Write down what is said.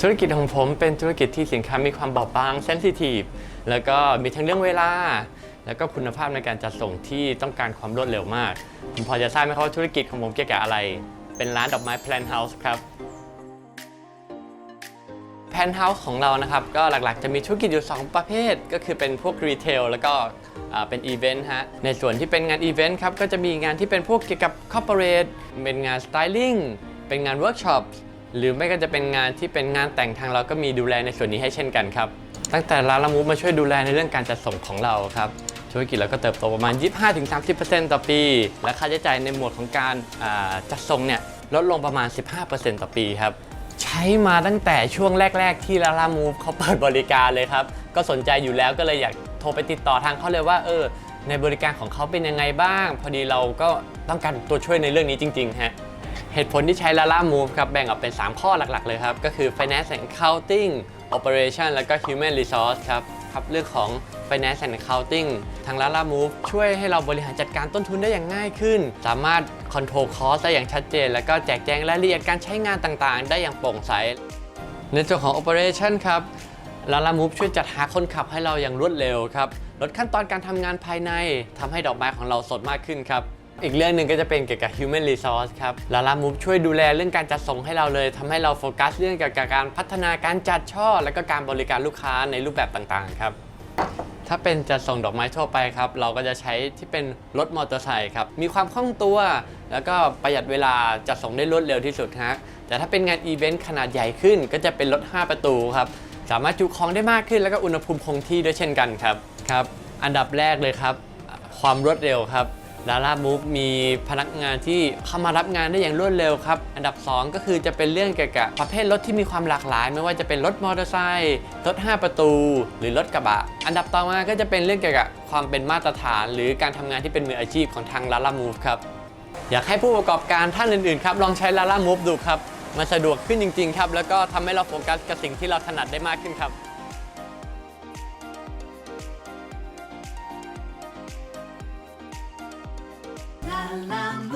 ธุรกิจของผมเป็นธุรกิจที่สินค้ามีความบอบบางเซนซิทีฟแล้วก็มีทั้งเรื่องเวลา แล้วก็คุณภาพในการจัดส่งที่ต้องการความรวดเร็วมากคุณพอจะทราบไหมครับว่าธุรกิจของผมเกี่ยวกับอะไร เป็นร้านดอกไม้ Plant House ครับแพนเฮาส์ของเรานะครับ ก็หลักๆจะมีธุรกิจอยู่ 2 ประเภท ก็คือเป็นพวกรีเทลแล้วก็เป็นอีเวนต์ฮะ ในส่วนที่เป็นงานอีเวนต์ครับ ก็จะมีงานที่เป็นพวกเกี่ยวกับคอร์เปอเรทเป็นงานสไตลิ่ง เป็นงานเวิร์กช็อปหรือไม่ก็จะเป็นงานที่เป็นงานแต่งทางเราก็มีดูแลในส่วนนี้ให้เช่นกันครับ ตั้งแต่ร้านละมูฟมาช่วยดูแลในเรื่องการจัดส่งของเราครับธุรกิจเราก็เติบโตประมาณ 25-30%ต่อปี และค่าใช้จ่ายในหมวดของการาจัดส่งเนี่ยลดลงประมาณ 15%ต่อปีครับใช้มาตั้งแต่ช่วงแรก ๆ ที่ลาลามูฟเขาเปิดบริการเลยครับ ก็สนใจอยู่แล้วก็เลยอยากโทรไปติดต่อทางเขาเลยว่าเออในบริการของเขาเป็นยังไงบ้าง พอดีเราก็ต้องการตัวช่วยในเรื่องนี้จริงๆฮะ เหตุผลที่ใช้ Lala Move ครับแบ่งออกเป็น 3 ข้อหลักๆ เลยครับ ก็คือ Finance and Accounting Operation แล้วก็ Human Resource ครับครับเรื่องของ Finance and Accounting ทาง Lala Move ช่วยให้เราบริหารจัดการต้นทุนได้อย่างง่ายขึ้น สามารถ Control Cost ได้อย่างชัดเจน แล้วก็แจกแจงรายละเอียดการใช้งานต่างๆ ได้อย่างโปร่งใส ในส่วนของ Operation ครับลาลามูฟช่วยจัดหาคนขับให้เราอย่างรวดเร็วครับลดขั้นตอนการทำงานภายในทำให้ดอกไม้ของเราสดมากขึ้นครับ อีกเรื่องหนึ่งก็จะเป็นเกี่ยวกับ Human Resource ครับลาลามูฟช่วยดูแลเรื่องการจัดส่งให้เราเลยทำให้เราโฟกัสเรื่องเกี่ยวกับการพัฒนาการจัดช่อ และก็การบริการลูกค้าในรูปแบบต่างๆ ครับถ้าเป็นจัดส่งดอกไม้ทั่วไปครับ เราก็จะใช้ที่เป็นรถมอเตอร์ไซค์ครับ มีความคล่องตัว แล้วก็ประหยัดเวลาจัดส่งได้รวดเร็วที่สุดฮะแต่ถ้าเป็นงานอีเวนต์ขนาดใหญ่ขึ้น ก็จะเป็นรถ 5 ประตูครับ สามารถจุของได้มากขึ้น แล้วก็อุณหภูมิคงที่ด้วยเช่นกันครับครับ อันดับแรกเลยครับ ความรวดเร็วครับ ลาล่ามูฟมีพนักงานที่เข้ามารับงานได้อย่างรวดเร็วครับ อันดับ 2 ก็คือจะเป็นเรื่องเกี่ยวกับประเภทรถที่มีความหลากหลาย ไม่ว่าจะเป็นรถมอเตอร์ไซค์รถ 5 ประตู หรือรถกระบะ อันดับต่อมาก็จะเป็นเรื่องเกี่ยวกับความเป็นมาตรฐาน หรือการทำงานที่เป็นมืออาชีพของทางลาล่ามูฟครับอยากให้ผู้ประกอบการท่านอื่นๆครับลองใช้ลาล่ามูฟดูครับมันสะดวกขึ้นจริง ๆ ครับ แล้วก็ทำให้เราโฟกัสกับสิ่งที่เราถนัดได้มากขึ้นครับ La la